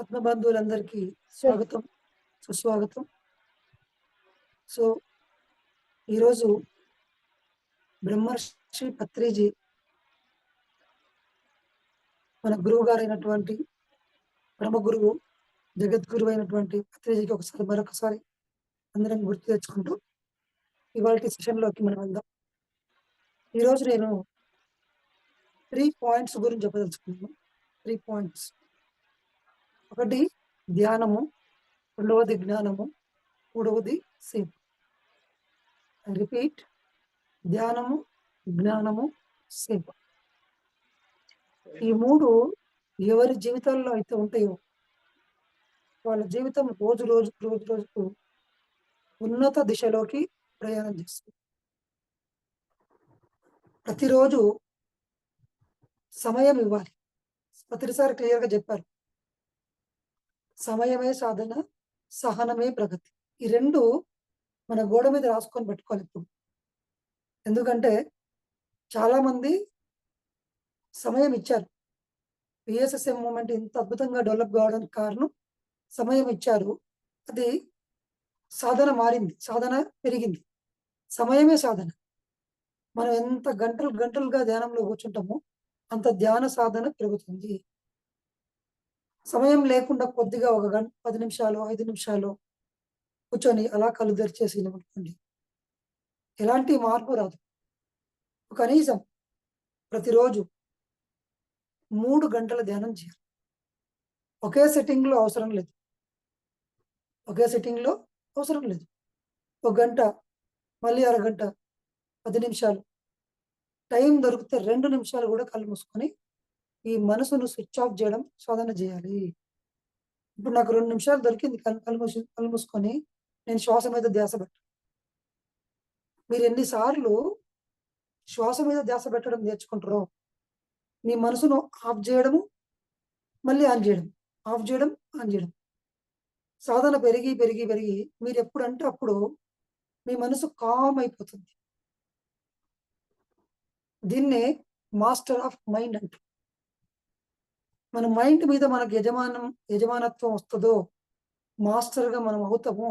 ఆత్మబంధువులందరికీ స్వాగతం సుస్వాగతం. సో ఈరోజు బ్రహ్మర్షి పత్రిజీ మన గురువు గారైనటువంటి పరమ గురువు జగద్గురువు అయినటువంటి పత్రిజీకి ఒకసారి మరొకసారి అందరం గుర్తు తెచ్చుకుంటూ ఇవాళ సెషన్లోకి మనం వెళ్దాం. ఈరోజు నేను త్రీ పాయింట్స్ గురించి చెప్పదలుచుకున్నాను. త్రీ పాయింట్స్ ఒకటి ధ్యానము రెండవది జ్ఞానము మూడవది సేవ. రిపీట్ ధ్యానము జ్ఞానము సేవ. ఈ మూడు ఎవరి జీవితాల్లో అయితే ఉంటాయో వాళ్ళ జీవితం రోజు రోజు రోజు రోజుకు ఉన్నత దిశలోకి ప్రయాణం చేస్తుంది. ప్రతిరోజు సమయం ఇవ్వాలి. ప్రతిసారి క్లియర్గా చెప్పారు. సమయమే సాధన సహనమే ప్రగతి. ఈ రెండు మన గోడ మీద రాసుకొని పెట్టుకోవాలి ఇప్పుడు. ఎందుకంటే చాలామంది సమయం ఇచ్చారు. పిఎస్ఎస్ఎం మూమెంట్ ఇంత అద్భుతంగా డెవలప్ కావడానికి కారణం సమయం ఇచ్చారు. అది సాధన మారింది. సాధన పెరిగింది. సమయమే సాధన. మనం ఎంత గంటలు గంటలుగా ధ్యానంలో కూర్చుంటామో అంత ధ్యాన సాధన పెరుగుతుంది. సమయం లేకుండా కొద్దిగా ఒక గంట పది నిమిషాలు ఐదు నిమిషాలు కూర్చొని అలా కళ్ళు తెరిచేసి అనుకోండి ఎలాంటి మార్పు రాదు. కనీసం ప్రతిరోజు మూడు గంటల ధ్యానం చేయాలి. ఒకే సెట్టింగ్లో అవసరం లేదు. ఒకే సెట్టింగ్లో అవసరం లేదు. ఒక గంట మళ్ళీ అరగంట పది నిమిషాలు. టైం దొరికితే రెండు నిమిషాలు కూడా కళ్ళు మూసుకొని ఈ మనసును స్విచ్ ఆఫ్ చేయడం శోధన చేయాలి. ఇప్పుడు నాకు రెండు నిమిషాలు దొరికింది. కళ్ళు కళ్ళు నేను శ్వాస మీద ధ్యాస పెట్టాను మీరు ఎన్నిసార్లు శ్వాస మీద ధ్యాస పెట్టడం నేర్చుకుంటారో మీ మనసును ఆఫ్ చేయడము మళ్ళీ ఆన్ చేయడం ఆఫ్ చేయడం ఆన్ చేయడం. సాధన పెరిగి పెరిగి పెరిగి మీరు ఎప్పుడంటే అప్పుడు మీ మనసు కామ్ అయిపోతుంది. దీన్నే మాస్టర్ ఆఫ్ మైండ్ అంటారు. మన మైండ్ మీద మనకు యజమానం యజమానత్వం వస్తుందో మాస్టర్గా మనం అవుతామో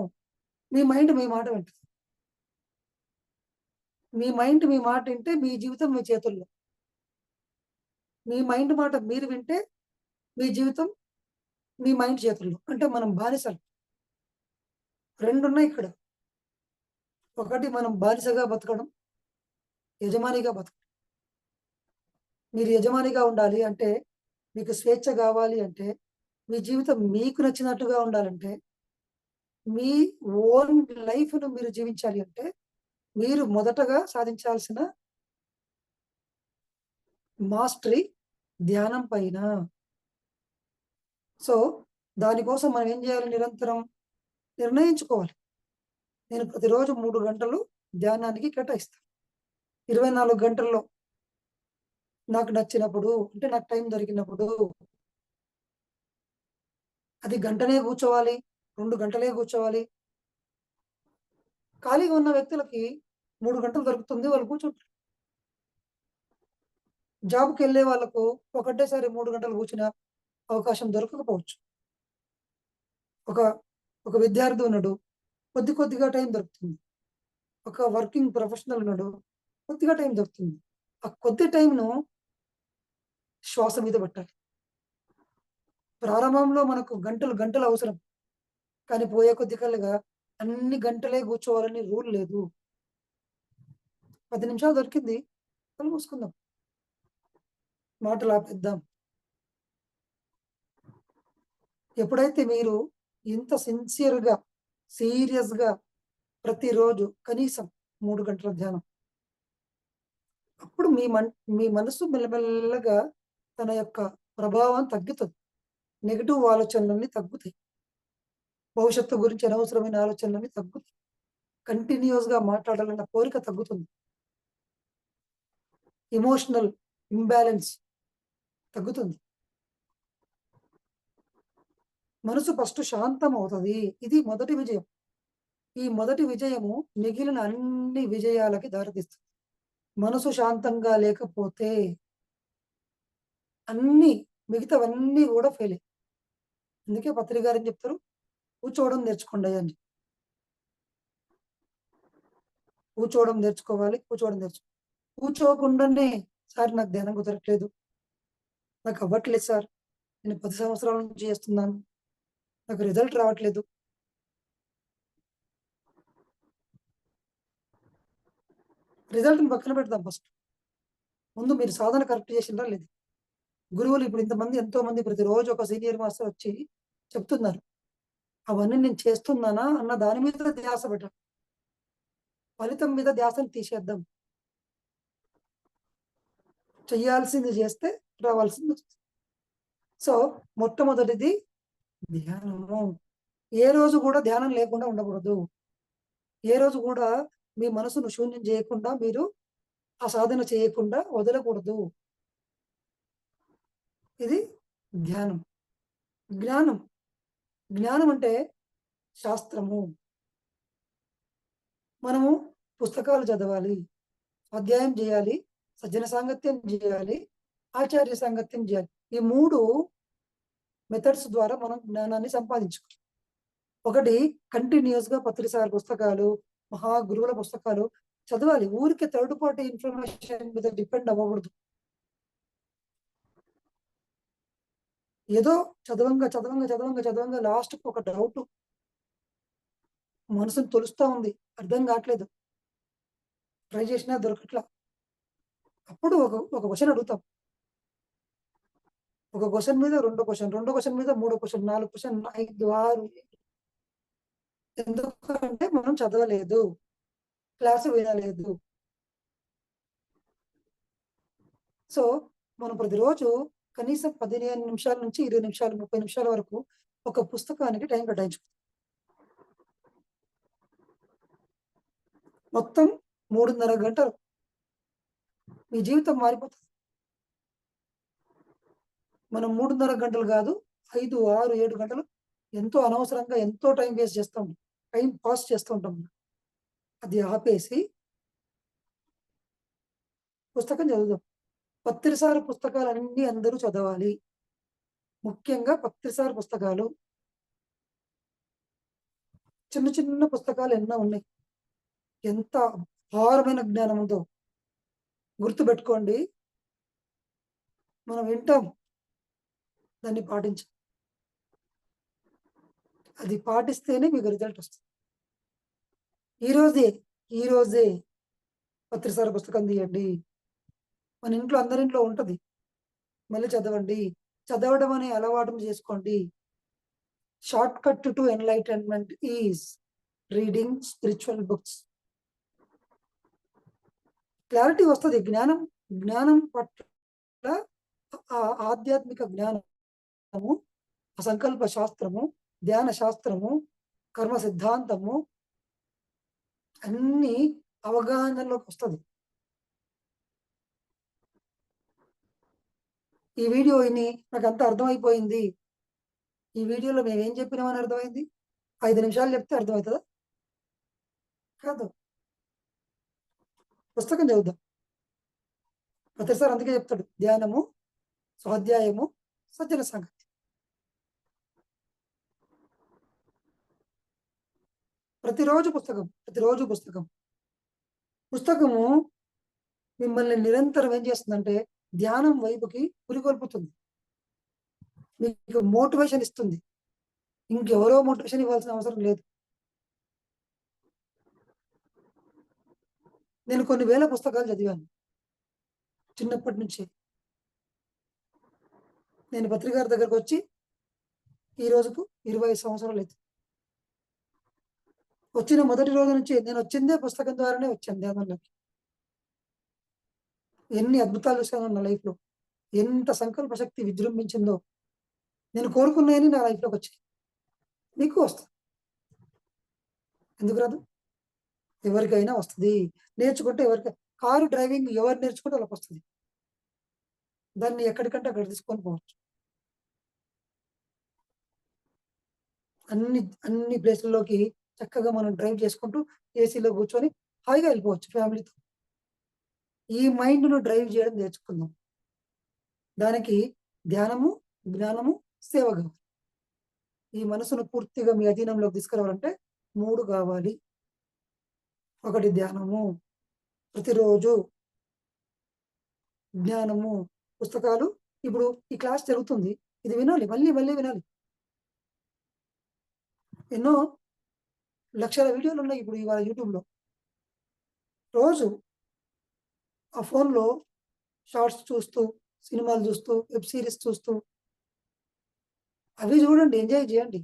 మీ మైండ్ మీ మాట వింటుంది. మీ మైండ్ మీ మాట వింటే మీ జీవితం మీ చేతుల్లో. మీ మైండ్ మాట మీరు వింటే మీ జీవితం మీ మైండ్ చేతుల్లో. అంటే మనం బానిసలు. రెండు ఉన్నాయి ఇక్కడ. ఒకటి మనం బానిసగా బతకడం యజమానిగా బతకడం. మీరు యజమానిగా ఉండాలి అంటే మీకు స్వేచ్ఛ కావాలి అంటే మీ జీవితం మీకు నచ్చినట్టుగా ఉండాలంటే మీ ఓన్ లైఫ్ను మీరు జీవించాలి అంటే మీరు మొదటగా సాధించాల్సిన మాస్టరీ ధ్యానం పైన. సో దానికోసం మనం ఏం చేయాలి నిరంతరం? నిర్ణయించుకోవాలి. నేను ప్రతిరోజు మూడు గంటలు ధ్యానానికి కేటాయిస్తాను. ఇరవై నాలుగు గంటల్లో నాకు నచ్చినప్పుడు అంటే నాకు టైం దొరికినప్పుడు అది గంటనే కూర్చోవాలి రెండు గంటలే కూర్చోవాలి. ఖాళీగా ఉన్న వ్యక్తులకి మూడు గంటలు దొరుకుతుంది వాళ్ళు కూర్చుంటారు. జాబ్కి వెళ్ళే వాళ్ళకు ఒకటేసారి మూడు గంటలు కూర్చున్న అవకాశం దొరకకపోవచ్చు. ఒక ఒక విద్యార్థి ఉన్నాడు కొద్ది కొద్దిగా టైం దొరుకుతుంది. ఒక వర్కింగ్ ప్రొఫెషనల్ ఉన్నాడు కొద్దిగా టైం దొరుకుతుంది. ఆ కొద్ది టైంను శ్వాస మీద పెట్టాలి. ప్రారంభంలో మనకు గంటలు గంటలు అవసరం. కానీ పోయే కొద్ది కల్లుగా అన్ని గంటలే కూర్చోవాలని రూల్ లేదు. పది నిమిషాలు దొరికింది. కళ్ళు మూసుకుందాం. మాటలు ఆపేద్దాం. ఎప్పుడైతే మీరు ఇంత సిన్సియర్గా సీరియస్గా ప్రతిరోజు కనీసం మూడు గంటల ధ్యానం అప్పుడు మీ మన్ మీ మనసు మెల్లమెల్లగా తన యొక్క ప్రభావం తగ్గుతుంది. నెగిటివ్ ఆలోచనలన్నీ తగ్గుతాయి. భవిష్యత్తు గురించి అనవసరమైన ఆలోచనలన్నీ తగ్గుతాయి. కంటిన్యూస్గా మాట్లాడాలన్న కోరిక తగ్గుతుంది. ఇమోషనల్ ఇంబ్యాలెన్స్ తగ్గుతుంది. మనసు ఫస్ట్ శాంతం అవుతుంది ఇది మొదటి విజయం. ఈ మొదటి విజయము మిగిలిన అన్ని విజయాలకి దారితీస్తుంది. మనసు శాంతంగా లేకపోతే అన్ని మిగతావన్నీ కూడా ఫెయిల్ అయ్యాయి అందుకే పత్రిక గారు ఏం చెప్తారు? కూర్చోవడం నేర్చుకోండి అని కూర్చోవడం నేర్చుకోవాలి కూర్చోవడం నేర్చుకో కూర్చోకుండానే సార్ నాకు ధ్యానం కుదరట్లేదు. నాకు అవ్వట్లేదు సార్. నేను పది సంవత్సరాల నుంచి చేస్తున్నాను. నాకు రిజల్ట్ రావట్లేదు. రిజల్ట్ని పక్కన పెడదాం ఫస్ట్. ముందు మీరు సాధన కరెక్ట్ చేసిందా లేదు? గురువులు ఇప్పుడు ఇంతమంది ఎంతో మంది ప్రతిరోజు ఒక సీనియర్ మాస్టర్ వచ్చి చెప్తున్నారు. అవన్నీ నేను చేస్తున్నానా అన్న దాని మీద ధ్యాస పెట్టాలి ఫలితం మీద ధ్యాసను తీసేద్దాం. చెయ్యాల్సింది చేస్తే రావాల్సింది సో మొట్టమొదటిది ధ్యానము. ఏ రోజు కూడా ధ్యానం లేకుండా ఉండకూడదు. ఏ రోజు కూడా మీ మనసును శూన్యం చేయకుండా మీరు ఆ సాధన చేయకుండా వదలకూడదు. ఇది ధ్యానం జ్ఞానం. జ్ఞానం అంటే శాస్త్రము. మనము పుస్తకాలు చదవాలి అధ్యాయం చేయాలి సజ్జన సాంగత్యం చేయాలి ఆచార్య సాంగత్యం చేయాలి. ఈ మూడు మెథడ్స్ ద్వారా మనం జ్ఞానాన్ని సంపాదించుకోవాలి. ఒకటి కంటిన్యూస్గా పత్రిసార పుస్తకాలు మహా గురువుల పుస్తకాలు చదవాలి. ఊరికే థర్డ్ పార్టీ ఇన్ఫర్మేషన్ మీద డిపెండ్ అవ్వకూడదు. ఏదో చదవంగా చదవంగా చదవంగా చదవంగా లాస్ట్ ఒక డౌట్ మనసును తొలుస్తా ఉంది. అర్థం కావట్లేదు. ట్రై చేసినా దొరకట్లా. అప్పుడు ఒక ఒక క్వశ్చన్ అడుగుతాం. ఒక క్వశ్చన్ మీద రెండో క్వశ్చన్ రెండో క్వశ్చన్ మీద మూడో క్వశ్చన్ నాలుగు క్వశ్చన్ ఐదు ఆరు. ఎందుకంటే మనం చదవలేదు. క్లాసు వినలేదు. సో మనం ప్రతిరోజు కనీసం పదిహేను నిమిషాల నుంచి ఇరవై నిమిషాలు ముప్పై నిమిషాల వరకు ఒక పుస్తకానికి టైం కేటాయించుకుంటాం మొత్తం మూడున్నర గంటలు. మీ జీవితం మారిపోతుంది. మనం మూడున్నర గంటలు కాదు ఐదు ఆరు ఏడు గంటలు ఎంతో అనవసరంగా ఎంతో టైం వేస్ట్ చేస్తూ ఉంటాం. టైం పాస్ చేస్తూ ఉంటాం అది ఆపేసి పుస్తకం చదువుదాం. పత్రిసార పుస్తకాలు అన్ని అందరూ చదవాలి. ముఖ్యంగా పత్రిసార పుస్తకాలు. చిన్న చిన్న పుస్తకాలు ఎన్నో ఉన్నాయి. ఎంత అపారమైన జ్ఞానం ఉందో. గుర్తుపెట్టుకోండి. మనం వింటాం. దాన్ని పాటించాం. అది పాటిస్తేనే మీకు రిజల్ట్ వస్తుంది. ఈరోజే ఈరోజే ఈ రోజే పత్రిసార పుస్తకం తీయండి. మన ఇంట్లో అందరింట్లో ఉంటుంది. మళ్ళీ చదవండి. చదవడం అనే అలవాటు చేసుకోండి. Short cut to enlightenment is reading spiritual books. Clarity వస్తుంది. జ్ఞానం జ్ఞానం పట్ల ఆ ఆధ్యాత్మిక జ్ఞానము సంకల్ప శాస్త్రము ధ్యాన శాస్త్రము కర్మ సిద్ధాంతము అన్ని అవగాహనలోకి వస్తుంది. ఈ వీడియో విని నాకు అంత అర్థమైపోయింది. ఈ వీడియోలో మేము ఏం చెప్పినామని అర్థమైంది? ఐదు నిమిషాలు చెప్తే అర్థమవుతుందా? కాదు. పుస్తకం చదువుదాం. ప్రతిసారి అందుకే చెప్తాడు. ధ్యానము స్వాధ్యాయము సజ్జన సంగతి ప్రతిరోజు పుస్తకం ప్రతిరోజు పుస్తకం. పుస్తకము మిమ్మల్ని నిరంతరం ఏం చేస్తుందంటే ధ్యానం వైపుకి పురికొల్పుతుంది. మీకు మోటివేషన్ ఇస్తుంది. ఇంకెవరో మోటివేషన్ ఇవ్వాల్సిన అవసరం లేదు. నేను కొన్ని వేల పుస్తకాలు చదివాను. చిన్నప్పటి నుంచి. నేను పత్రికారి దగ్గరకు వచ్చి ఈ రోజుకు ఇరవై సంవత్సరాలు లేదు వచ్చిన మొదటి రోజు నుంచి నేను వచ్చిందే పుస్తకం ద్వారానే వచ్చాను ధ్యానంలోకి. ఎన్ని అద్భుతాలు చూసాను నా లైఫ్లో ఎంత సంకల్ప శక్తి విజృంభించిందో. నేను కోరుకున్నాయని నా లైఫ్లోకి వచ్చాయి నీకు వస్తుంది. ఎందుకు రాదు? ఎవరికైనా వస్తుంది. నేర్చుకుంటే ఎవరికి కారు డ్రైవింగ్ ఎవరు నేర్చుకుంటే వాళ్ళకి వస్తుంది. దాన్ని ఎక్కడికంటే అక్కడ తీసుకొని పోవచ్చు. అన్ని అన్ని ప్లేసుల్లోకి చక్కగా మనం డ్రైవ్ చేసుకుంటూ ఏసీలో కూర్చొని హాయిగా వెళ్ళిపోవచ్చు ఫ్యామిలీతో ఈ మైండ్ను డ్రైవ్ చేయడం నేర్చుకుందాం. దానికి ధ్యానము జ్ఞానము సేవ కావాలి ఈ మనసును పూర్తిగా మీ అధీనంలోకి తీసుకురావాలంటే మూడు కావాలి. ఒకటి ధ్యానము ప్రతిరోజు జ్ఞానము పుస్తకాలు. ఇప్పుడు ఈ క్లాస్ జరుగుతుంది. ఇది వినాలి మళ్ళీ మళ్ళీ వినాలి. ఎన్నో లక్షల వీడియోలు ఉన్నాయి ఇప్పుడు ఇవాళ యూట్యూబ్లో. రోజు ఆ ఫోన్లో షార్ట్స్ చూస్తూ సినిమాలు చూస్తూ వెబ్ సిరీస్ చూస్తూ అవి చూడండి ఎంజాయ్ చేయండి.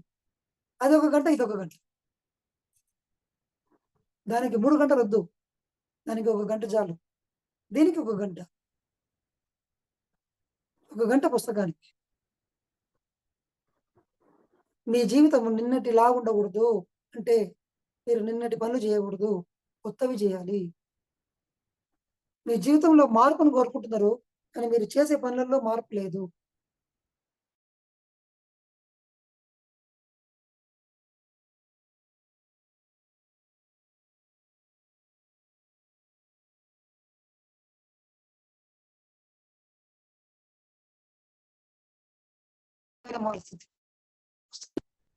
అది ఒక గంట ఇది ఒక గంట. దానికి మూడు గంటలు వద్దు. దానికి ఒక గంట చాలు. దీనికి ఒక గంట. ఒక గంట పుస్తకానికి. మీ జీవితం నిన్నటిలా ఉండకూడదు అంటే మీరు నిన్నటి పనులు చేయకూడదు. కొత్తవి చేయాలి. మీ జీవితంలో మార్పును కోరుకుంటున్నారు కానీ మీరు చేసే పనులలో మార్పు లేదు.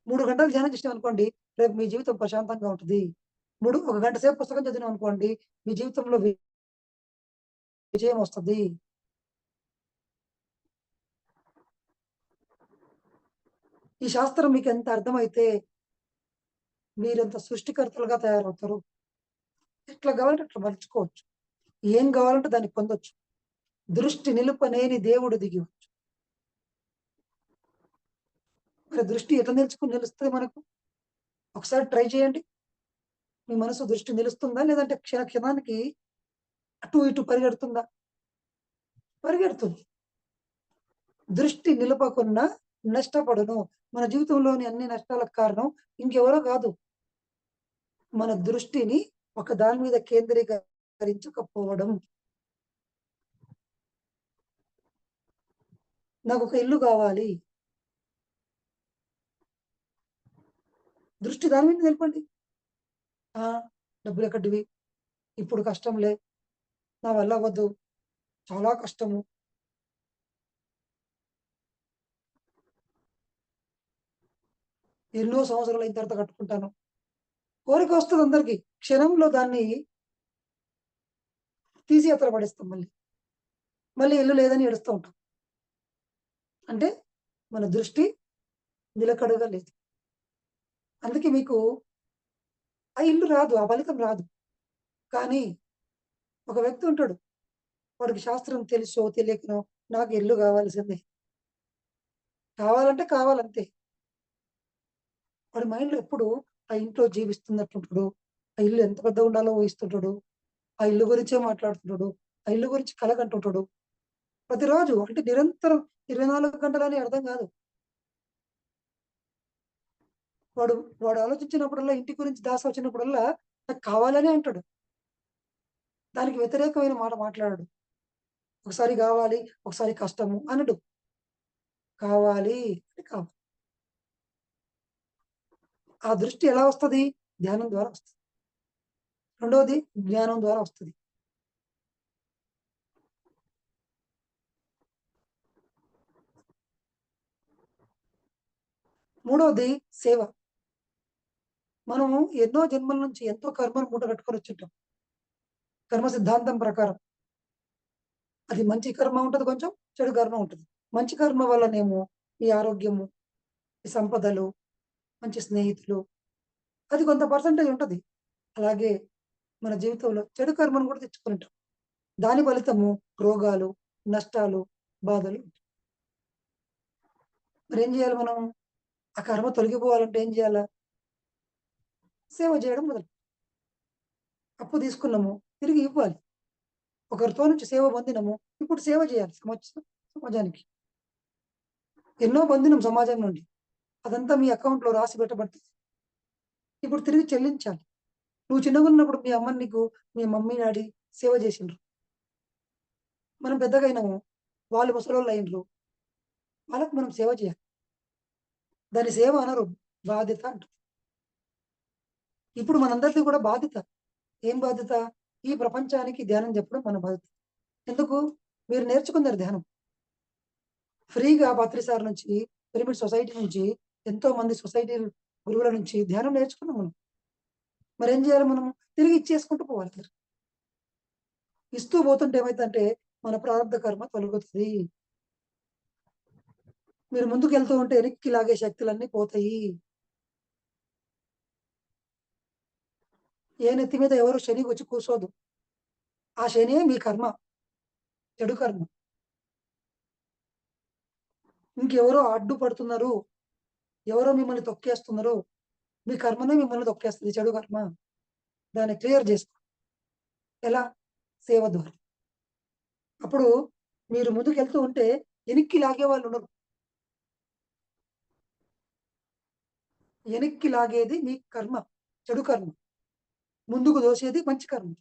మూడు గంటలు ధ్యానం చేసాం అనుకోండి రేపు మీ జీవితం ప్రశాంతంగా ఉంటుంది. మూడు ఒక గంట సేపు పుస్తకం చదివినాం అనుకోండి మీ జీవితంలో విజయం వస్తుంది. ఈ శాస్త్రం మీకు ఎంత అర్థమైతే మీరంత సృష్టికర్తలుగా తయారవుతారు ఎట్లా కావాలంటే అట్లా మలుచుకోవచ్చు. ఏం కావాలంటే దాన్ని పొందొచ్చు. దృష్టి నిలుపనేని దేవుడు దిగివచ్చు మరి దృష్టి ఎట్లా నిలుచుకుని నిలుస్తుంది మనకు? ఒకసారి ట్రై చేయండి. మీ మనసు దృష్టి నిలుస్తుందా? లేదంటే క్షణ క్షణానికి అటు ఇటు పరిగెడుతుందా? పరిగెడుతుంది. దృష్టి నిలపకుండా నష్టపడును. మన జీవితంలోని అన్ని నష్టాలకు కారణం ఇంకెవరో కాదు. మన దృష్టిని ఒక దాని మీద కేంద్రీకరించకపోవడం. నాకు ఒక ఇల్లు కావాలి. దృష్టి దాని మీద నిలపండి. ఆ డబ్బులు ఎక్కడివి? ఇప్పుడు కష్టంలే. నా వల్ల వద్దు చాలా కష్టము. ఎన్నో సంవత్సరాలు అయిన తర్వాత కట్టుకుంటాను. కోరిక వస్తుంది అందరికి. క్షణంలో దాన్ని తీసి అతర పడేస్తాం మళ్ళీ. మళ్ళీ ఇల్లు లేదని ఏడుస్తూ ఉంటాం. అంటే మన దృష్టి నిలకడగా లేదు. అందుకే మీకు ఆ ఇల్లు రాదు ఆ ఫలితం రాదు. కానీ ఒక వ్యక్తి ఉంటాడు. వాడికి శాస్త్రం తెలుసో తెలియకనో నాకు ఇల్లు కావాల్సిందే. కావాలంటే కావాలంతే. వాడి మైండ్లో ఎప్పుడు ఆ ఇంట్లో జీవిస్తున్నట్టుంటాడు. ఆ ఇల్లు ఎంత పెద్ద ఉండాలో ఊహిస్తుంటాడు. ఆ ఇల్లు గురించే మాట్లాడుతుంటాడు. ఆ ఇల్లు గురించి కలగంటుంటాడు ప్రతిరోజు అంటే నిరంతరం ఇరవై నాలుగు గంటలని అర్థం కాదు. వాడు వాడు ఆలోచించినప్పుడల్లా ఇంటి గురించి దాస వచ్చినప్పుడల్లా నాకు కావాలని అంటాడు. దానికి వ్యతిరేకమైన మాట మాట్లాడాడు. ఒకసారి కావాలి ఒకసారి కష్టము అనడు. కావాలి అంటే కావాలి. ఆ దృష్టి ఎలా వస్తుంది? ధ్యానం ద్వారా వస్తుంది. రెండవది జ్ఞానం ద్వారా వస్తుంది. మూడవది సేవ. మనము ఎన్నో జన్మల నుంచి ఎంతో కర్మను మూట కట్టుకొని వచ్చింటాం. కర్మ సిద్ధాంతం ప్రకారం. అది మంచి కర్మ ఉంటుంది కొంచెం చెడు కర్మ ఉంటుంది. మంచి కర్మ వల్లనేమో ఈ ఆరోగ్యము ఈ సంపదలు మంచి స్నేహితులు అది కొంత పర్సంటేజ్ ఉంటుంది. అలాగే మన జీవితంలో చెడు కర్మను కూడా తెచ్చుకుంటాం దాని ఫలితము రోగాలు నష్టాలు బాధలు. మరి ఏం చేయాలి మనం? ఆ కర్మ తొలగిపోవాలంటే ఏం చేయాలా? సేవ చేయడం మొదలు. అప్పు తీసుకున్నాము. తిరిగి ఇవ్వాలి. ఒకరితో నుంచి సేవ పొందినము ఇప్పుడు సేవ చేయాలి. సమాజ సమాజానికి. ఎన్నో పొందినం సమాజం నుండి. అదంతా మీ అకౌంట్లో రాసి పెట్టబడుతుంది. ఇప్పుడు తిరిగి చెల్లించాలి. నువ్వు చిన్నగా ఉన్నప్పుడు మీ అమ్మని నీకు మీ మమ్మీ నాడి సేవ చేసిండ్రు. మనం పెద్దగా అయినాము. వాళ్ళు ముసలోళ్ళు అయినరు. వాళ్ళకు మనం సేవ చేయాలి. దాని సేవ అనరు బాధ్యత అంటారు. ఇప్పుడు మనందరిది కూడా బాధ్యత. ఏం బాధ్యత? ఈ ప్రపంచానికి ధ్యానం చెప్పడం మన బాధ్యత. ఎందుకు? మీరు నేర్చుకున్నారు ధ్యానం. ఫ్రీగా పత్రిసార్ నుంచి పిరమిడ్ సొసైటీ నుంచి ఎంతో మంది సొసైటీ గురువుల నుంచి ధ్యానం నేర్చుకున్నాం మనం. మరి ఏం చేయాలి మనం? తిరిగి ఇచ్చేసుకుంటూ పోవాలి తిరిగి. ఇస్తూ పోతుంటే ఏమైందంటే మన ప్రారంభ కర్మ తొలగుతుంది. మీరు ముందుకు వెళ్తూ ఉంటే వెనక్కి లాగే శక్తులన్నీ పోతాయి. ఏ నెత్తి మీద ఎవరు శని వచ్చి కూర్చోదు. ఆ శని మీ కర్మ చెడు కర్మ. ఇంకెవరో అడ్డుపడుతున్నారు ఎవరో మిమ్మల్ని తొక్కేస్తున్నారు మీ కర్మనే మిమ్మల్ని తొక్కేస్తుంది చెడు కర్మ. దాన్ని క్లియర్ చేసుకో. ఎలా? సేవ ద్వారా. అప్పుడు మీరు ముందుకు వెళ్తూ ఉంటే వెనక్కి లాగే వాళ్ళు ఉండరు. వెనక్కి లాగేది మీ కర్మ చెడు కర్మ. ముందుకు దోసేది మంచి కర్మ.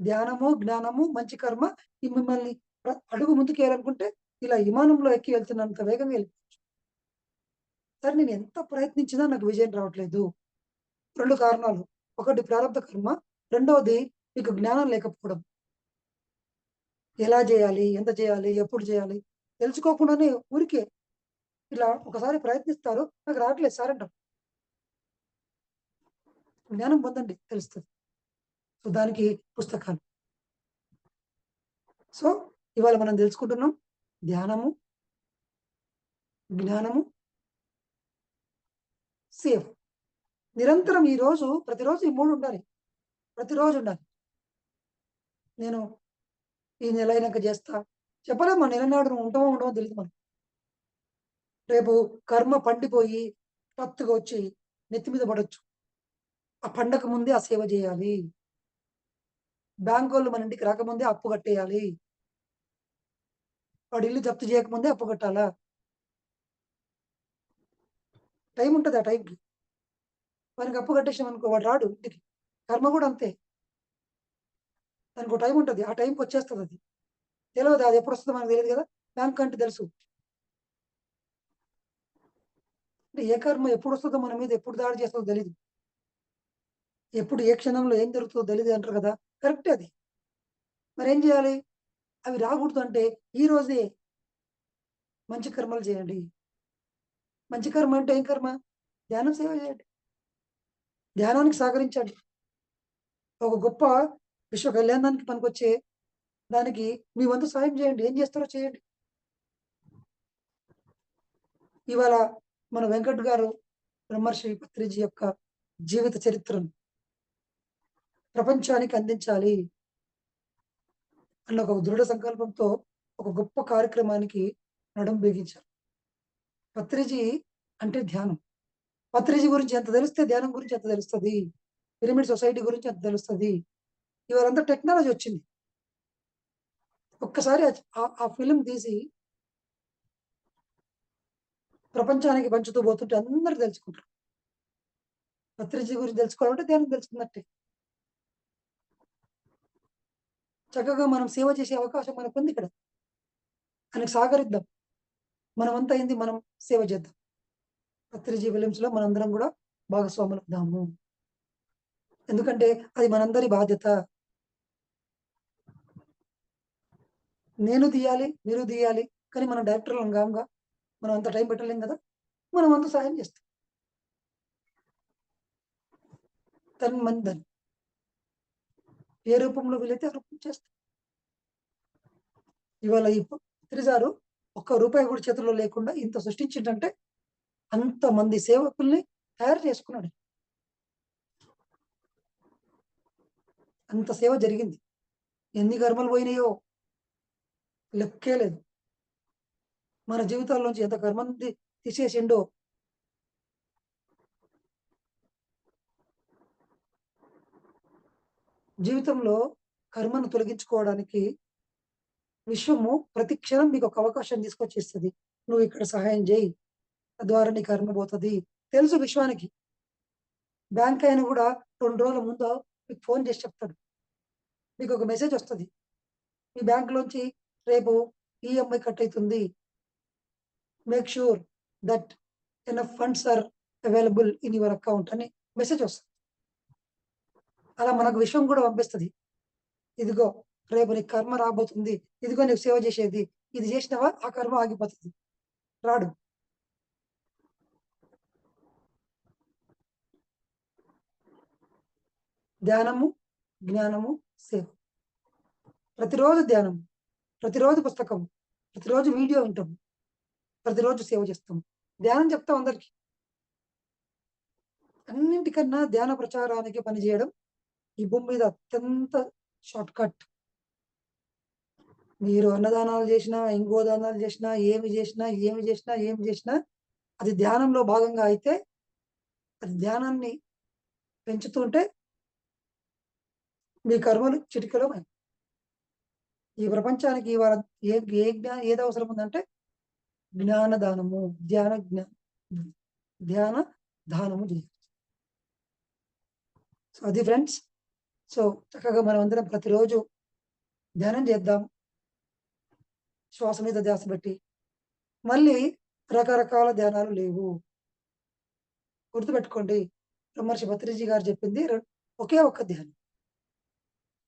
ధ్యానము జ్ఞానము మంచి కర్మ. ఈ మిమ్మల్ని అడుగు ముందుకు వేయాలనుకుంటే ఇలా విమానంలో ఎక్కి వెళ్తున్నంత వేగంగా వెళ్ళిపోవచ్చు. సరే నేను ఎంత ప్రయత్నించినా నాకు విజయం రావట్లేదు. రెండు కారణాలు. ఒకటి ప్రారంభ కర్మ. రెండవది మీకు జ్ఞానం లేకపోవడం. ఎలా చేయాలి? ఎంత చేయాలి? ఎప్పుడు చేయాలి? తెలుసుకోకుండానే ఊరికే ఇలా ఒకసారి ప్రయత్నిస్తారు. నాకు రావట్లేదు సార్ అంటారు. జ్ఞానం పొందండి తెలుస్తుంది. సో దానికి పుస్తకాలు. సో ఇవాళ మనం తెలుసుకుంటున్నాం ధ్యానము జ్ఞానము సేవ. నిరంతరం ఈ రోజు ప్రతిరోజు ఈ మూడు ఉండాలి. ప్రతిరోజు ఉండాలి. నేను ఈ నెల అయినాక చేస్తా. చెప్పలేము మన నెల నాడు నువ్వు ఉంటామో ఉండమో తెలియదు మనం రేపు కర్మ పండిపోయి పత్తుగా వచ్చి నెత్తి మీద పడవచ్చు ఆ పండగ ముందే ఆ సేవ చేయాలి. బ్యాంక్ వాళ్ళు మన ఇంటికి రాకముందే అప్పు కట్టేయాలి. వాడు ఇల్లు జప్తు చేయకముందే అప్పు కట్టాలా? టైం ఉంటుంది ఆ టైంకి. వానికి అప్పు కట్టేసాం అనుకో వాడు రాడు ఇంటికి. కర్మ కూడా అంతే. దానికి ఒక టైం ఉంటుంది. ఆ టైంకి వచ్చేస్తుంది అది. తెలియదు అది ఎప్పుడు వస్తుందో మనకు తెలియదు కదా? బ్యాంక్ అంటే తెలుసు. అంటే ఏ కర్మ ఎప్పుడు వస్తుందో మన మీద ఎప్పుడు దాడి చేస్తుందో తెలియదు ఎప్పుడు ఏ క్షణంలో ఏం జరుగుతుందో తెలియదు అంటారు కదా. కరెక్ట్ అది. మరి ఏం చేయాలి? అవి రాకూడదు అంటే ఈ రోజే మంచి కర్మలు చేయండి. మంచి కర్మ అంటే ఏం కర్మ? ధ్యానం సేవ చేయండి. ధ్యానానికి సహకరించండి. ఒక గొప్ప విశ్వ కళ్యాణానికి పనికొచ్చే దానికి మీ వంతు సాయం చేయండి. ఏం చేస్తారో చేయండి. ఇవాళ మన వెంకట్ గారు బ్రహ్మర్షి పత్రిజీ యొక్క జీవిత చరిత్రను ప్రపంచానికి అందించాలి అన్న ఒక దృఢ సంకల్పంతో ఒక గొప్ప కార్యక్రమానికి నడుం బిగించారు. పత్రిజీ అంటే ధ్యానం. పత్రిజీ గురించి ఎంత తెలిస్తే ధ్యానం గురించి ఎంత తెలుస్తుంది. పిరమిడ్ సొసైటీ గురించి ఎంత తెలుస్తుంది. ఇవాళంతా టెక్నాలజీ వచ్చింది. ఒక్కసారి ఆ- ఆ ఫిలిం తీసి ప్రపంచానికి పంచుతూ పోతుంటే అందరు తెలుసుకుంటారు. పత్రిజీ గురించి తెలుసుకోవాలంటే ధ్యానం తెలుసుకున్నట్టే. చక్కగా మనం సేవ చేసే అవకాశం మనకు ఉంది ఇక్కడ. ఆయనకు సహకరిద్దాం మనం అంతా అయింది మనం సేవ చేద్దాం. పత్రిజీ ఫిలిమ్స్లో మనందరం కూడా భాగస్వాములు అవుదాము ఎందుకంటే అది మనందరి బాధ్యత. నేను తీయాలి మీరు తీయాలి కానీ మనం డైరెక్టర్లం కాముగా మనం అంత టైం పెట్టలేం కదా? మనం అంత సాయం చేస్తాం. తన్ మందన్ ఏ రూపంలో వీలైతే ఆ రూపం చేస్తారు ఇవాళ ఈ త్రిజారు ఒక్క రూపాయి కూడా చేతిలో లేకుండా ఇంత సృష్టించిందంటే అంతమంది సేవకుల్ని తయారు చేసుకున్నాడు. అంత సేవ జరిగింది. ఎన్ని కర్మలు పోయినాయో లెక్కే లేదు. మన జీవితాల్లోంచి ఎంత కర్మంది తీసేసిండో జీవితంలో కర్మను తొలగించుకోవడానికి విశ్వము ప్రతి క్షణం మీకు ఒక అవకాశం తీసుకొచ్చి ఇస్తుంది నువ్వు ఇక్కడ సహాయం చేయి. తద్వారా నీ కర్మ పోతుంది. తెలుసు విశ్వానికి. బ్యాంక్ అయినా కూడా రెండు రోజుల ముందు మీకు ఫోన్ చేసి చెప్తాడు. మీకు ఒక మెసేజ్ వస్తుంది. మీ బ్యాంకులోంచి రేపు ఈఎంఐ కట్ అవుతుంది make sure that enough funds are available in your account అని మెసేజ్ వస్తుంది. అలా మనకు విశ్వం కూడా పంపిస్తుంది. ఇదిగో రేపు నీకు కర్మ రాబోతుంది. ఇదిగో నీకు సేవ చేసేది. ఇది చేసినవా? ఆ కర్మ ఆగిపోతుంది. రాడు. ధ్యానము జ్ఞానము సేవ. ప్రతిరోజు ధ్యానము ప్రతిరోజు పుస్తకం ప్రతిరోజు వీడియో వింటాము ప్రతిరోజు సేవ చేస్తాము. ధ్యానం చెప్తాం అందరికి. అన్నింటికన్నా ధ్యాన ప్రచారానికి పనిచేయడం ఈ భూమి మీద అత్యంత షార్ట్ కట్. మీరు అన్నదానాలు చేసినా ఇంకో దానాలు చేసినా ఏమి చేసినా ఏమి చేసినా ఏమి చేసినా అది ధ్యానంలో భాగంగా అయితే అది ధ్యానాన్ని పెంచుతుంటే మీ కర్మలు చిటికలో ఈ ప్రపంచానికి ఇవాళ ఏ ఏ జ్ఞా ఏది అవసరం ఉందంటే జ్ఞాన దానము ధ్యాన జ్ఞా ధ్యాన దానము చేయాలి. సో అది ఫ్రెండ్స్ సో చక్కగా మనం అందరం ప్రతిరోజు ధ్యానం చేద్దాం. శ్వాస మీద ధ్యాస పెట్టి మళ్ళీ రకరకాల ధ్యానాలు లేవు. గుర్తుపెట్టుకోండి బ్రహ్మర్షి భత్రిజీ గారు చెప్పింది ఒకే ఒక్క ధ్యానం.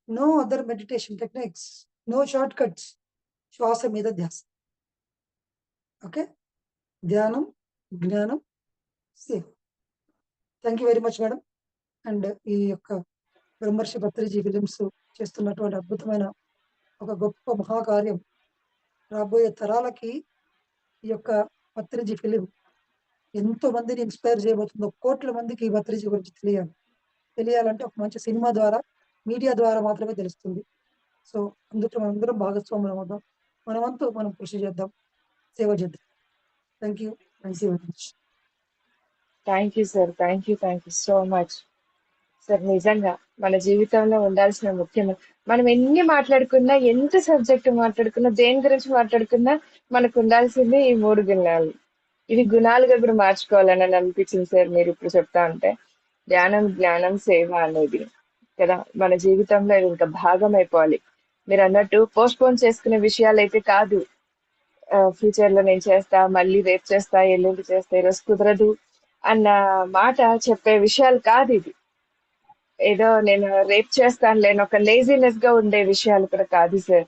No other meditation techniques no short cuts శ్వాస మీద ధ్యాస. ఓకే? ధ్యానం జ్ఞానం safe thank you very much madam. And ఈ యొక్క బ్రహ్మర్షి భత్రిజీ ఫిలిమ్స్ చేస్తున్నటువంటి అద్భుతమైన ఒక గొప్ప మహాకార్యం. రాబోయే తరాలకి ఈ యొక్క భత్రిజీ ఫిలిం ఎంతో మందిని ఇన్స్పైర్ చేయబోతుందో. కోట్ల మందికి ఈ భత్రిజీ గురించి తెలియాలి. తెలియాలంటే ఒక మంచి సినిమా ద్వారా మీడియా ద్వారా మాత్రమే తెలుస్తుంది. సో అందులో మనందరం భాగస్వాములు అవుదాం. మనమంతా మనం కృషి చేద్దాం. సేవ చేద్దాం. Thank you. Thank you very much. Thank you sir. Thank you. Thank you so much. Sir నిజంగా మన జీవితంలో ఉండాల్సిన ముఖ్యమైన మనం ఎన్ని మాట్లాడుకున్నా ఎంత సబ్జెక్ట్ మాట్లాడుకున్నా దేని గురించి మాట్లాడుకున్నా మనకు ఉండాల్సింది ఈ మూడు గుణాలు. ఇవి గుణాలుగా కూడా మార్చుకోవాలని అని అనిపించింది సార్ మీరు ఇప్పుడు చెప్తా ఉంటే. ధ్యానం జ్ఞానం సేవ అనేది. కదా? మన జీవితంలో ఇది ఇంకా భాగం అయిపోవాలి. మీరు అన్నట్టు పోస్ట్ పోన్ చేసుకునే విషయాలు అయితే కాదు. ఫ్యూచర్లో నేను చేస్తా మళ్ళీ రేపు చేస్తా ఎల్లుండి చేస్తా ఈరోజు కుదరదు అన్న మాట చెప్పే విషయాలు కాదు ఇది ఏదో నేను రేపు చేస్తాను లేని ఒక లేజినెస్గా ఉండే విషయాలు కూడా కాదు సార్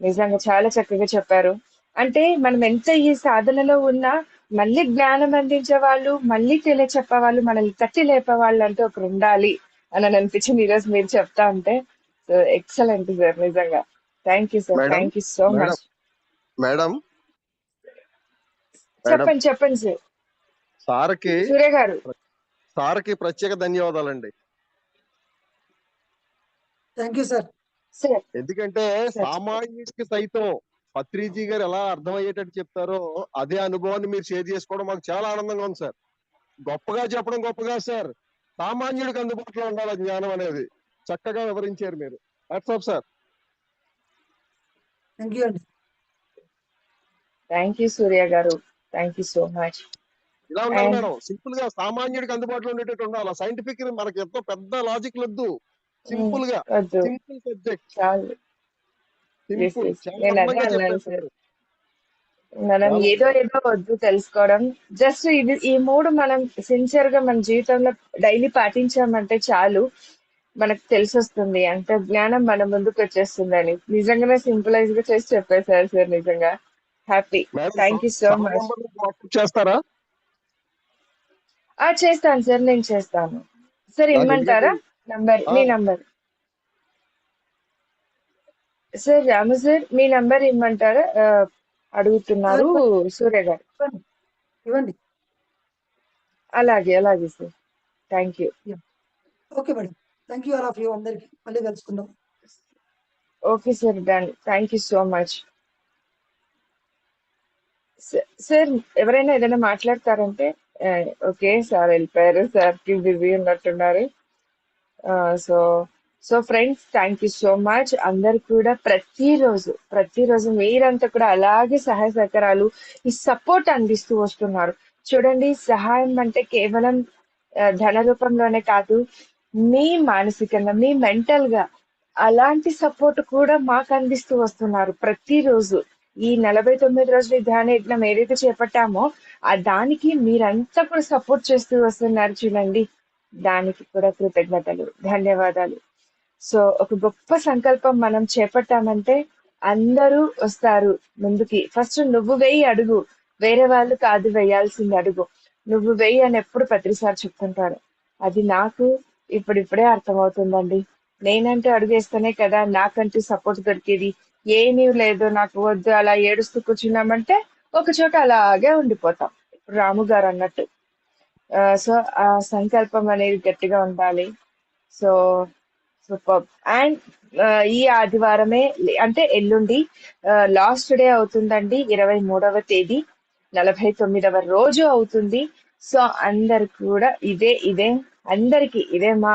నిజంగా చాలా చక్కగా చెప్పారు. అంటే మనం ఎంత ఈ సాధనలో ఉన్నా మళ్ళీ జ్ఞానం అందించే వాళ్ళు మళ్ళీ తెలియ చెప్పేవాళ్ళు మనల్ని తట్టి లేపే వాళ్ళు అంటూ ఒకరు ఉండాలి అని అని అనిపించింది ఈరోజు మీరు చెప్తా ఉంటే. సో ఎక్సలెంట్ సార్ నిజంగా. Thank you sir thank you so much madam madam చెప్పండి చెప్పండి సార్ సార్కి సూర్య గారు. సార్కి ప్రత్యేక ధన్యవాదాలండి. Thank you sir. సార్. ఎందుకంటే సామాన్యుడికి సైతం పత్రిజీ గారు ఎలా అర్థమయ్యేటట్టు చెప్తారో అదే అనుభవాన్ని మీరు షేర్ చేసుకోవడం మాకు చాలా ఆనందంగా ఉంది సార్. గొప్పగా చెప్పడం గొప్పగా సార్. సామాన్యుడికి అందుబాటులో ఉండాలి జ్ఞానం అనేది. చక్కగా వివరించారు మీరు. వాట్సాప్ సార్ థ్యాంక్ యూ అండి. Thank you Surya garu. Thank you so much. ఇలా ఉండాలి And- మేడం. సింపుల్గా సామాన్యుడికి అందుబాటులో ఉండేటట్టు ఉండాలి. సైంటిఫిక్ మనకి ఎంతో పెద్ద లాజిక్ వద్దు సింపుల్గా సింపుల్ సబ్జెక్ట్ సింపుల్. మనం ఏదో ఏదో వద్దు తెలుసుకోవడం. జస్ట్ ఇది ఈ మూడు మనం సిన్సియర్గా మన జీవితంలో డైలీ పాటించామంటే చాలు. మనకు తెలిసి వస్తుంది అంత జ్ఞానం మన ముందుకు వచ్చేస్తుందని నిజంగానే సింపులైజ్గా చేసి చెప్పేశారు సార్ నిజంగా. Happy thank you so much చేస్తారా? చేస్తాను సార్. నేను చేస్తాను. సార్ ఇమ్మంటారా? నంబర్ మీ. నంబర్ సార్ రాము సార్ మీ నంబర్ ఇమ్మంటారా? అడుగుతున్నారు సూర్య గారు. ఇవ్వండి. అలాగే అలాగే sir thank you okay madam thank you all of you అందరికి. మళ్ళీ కలుసుకుందాం. Okay sir done thank you so much sir ఎవరైనా ఏదైనా మాట్లాడతారంటే ఓకే సార్ వెళ్ళిపోయారు సార్ బిజీ ఉన్నట్టున్నారు. So so friends thank you so much అందరు కూడా ప్రతిరోజు ప్రతిరోజు మీరంతా కూడా అలాగే సహాయ సహకారాలు ఈ సపోర్ట్ అందిస్తూ వస్తున్నారు. చూడండి సహాయం అంటే కేవలం ధన రూపంలోనే కాదు మీ మానసికంగా మీ మెంటల్గా అలాంటి సపోర్ట్ కూడా మాకు అందిస్తూ వస్తున్నారు. ప్రతిరోజు ఈ నలభై తొమ్మిది రోజుల ధ్యాన యజ్ఞం ఏదైతే చేపట్టామో ఆ దానికి మీరంతా కూడా సపోర్ట్ చేస్తూ వస్తున్నారు చూడండి. దానికి కూడా కృతజ్ఞతలు ధన్యవాదాలు. సో ఒక గొప్ప సంకల్పం మనం చేపట్టామంటే అందరూ వస్తారు ముందుకి. ఫస్ట్ నువ్వు వెయ్యి అడుగు. వేరే వాళ్ళు కాదు వేయాల్సింది అడుగు. నువ్వు వెయ్యి అని ఎప్పుడు ప్రతిసారి చెప్తుంటారు. అది నాకు ఇప్పుడిప్పుడే అర్థమవుతుందండి. నేనంటే అడుగేస్తేనే కదా నాకంటూ సపోర్ట్ దొరికేది. ఏమీ లేదు నాకు వద్దు అలా ఏడుస్తూ కూర్చున్నామంటే ఒక చోట అలాగే ఉండిపోతాం. ఇప్పుడు రాము గారు అన్నట్టు. సో ఆ సంకల్పం అనేది గట్టిగా ఉండాలి. సో సూపర్ అండ్ ఈ ఆదివారమే అంటే ఎల్లుండి లాస్ట్ డే అవుతుందండి ఇరవై మూడవ తేదీ నలభై తొమ్మిదవ రోజు అవుతుంది. సో అందరు కూడా ఇదే ఇదే అందరికి ఇదే మా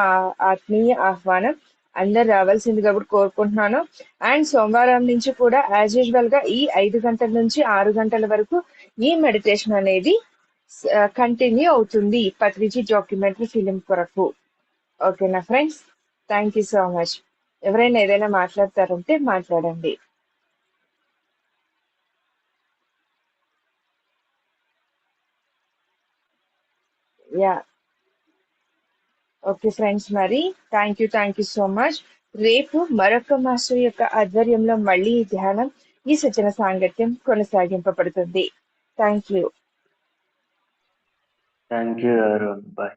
ఆత్మీయ ఆహ్వానం. అందరు రావాల్సిందిగా కూడా కోరుకుంటున్నాను. అండ్ సోమవారం నుంచి కూడా యాజ్ యూజువల్గా ఈ ఐదు గంటల నుంచి ఆరు గంటల వరకు ఈ మెడిటేషన్ అనేది కంటిన్యూ అవుతుంది పత్రిజీ డాక్యుమెంటరీ ఫిలిం కొరకు. ఓకేనా friends thank you so much ఎవరైనా ఏదైనా మాట్లాడతారంటే మాట్లాడండి. యా ఓకే ఫ్రెండ్స్ మరి thank you thank you so much రేపు మరొక మాస్టర్ యొక్క ఆధ్వర్యంలో మళ్ళీ ఈ ధ్యానం ఈ సజ్జన సాంగత్యం కొనసాగింపబడుతుంది. Thank you thank you Arun bye